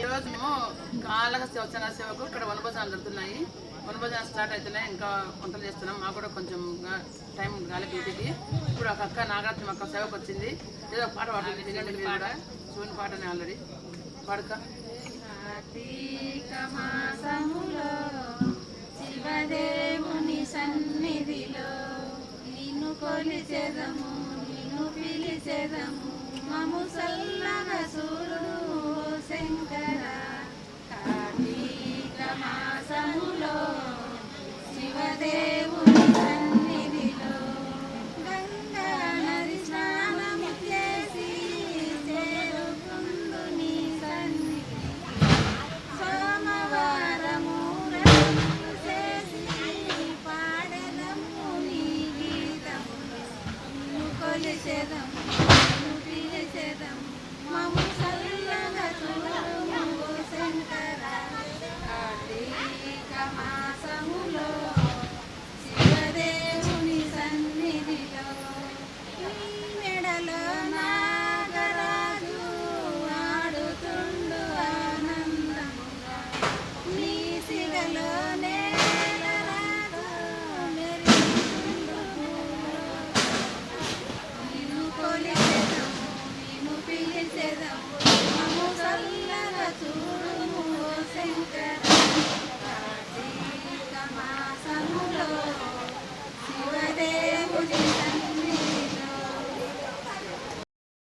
ఈరోజు మేము కాళహస్తి వచ్చిన సేవకు ఇక్కడ వనభోజనాలు జరుగుతున్నాయి. వనభోజనాలు స్టార్ట్ అవుతున్నాయి ఇంకా వంటలు చేస్తున్నాం. మాకు కూడా కొంచెం టైం గాలి డ్యూటీకి ఇప్పుడు ఒక అక్క నాగరాత్రి అక్క సేవకు వచ్చింది. ఏదో ఒక పాట పాడుతుంది. వినండి మీరు కూడా. శివుని పాటనే ఆల్రెడీ. పాడక. మాసములో శివదేవుని సన్నిధిలో నిన్ను కొలిచెదము నిన్ను పిలిచెదము. మము సూర్యుడు 这些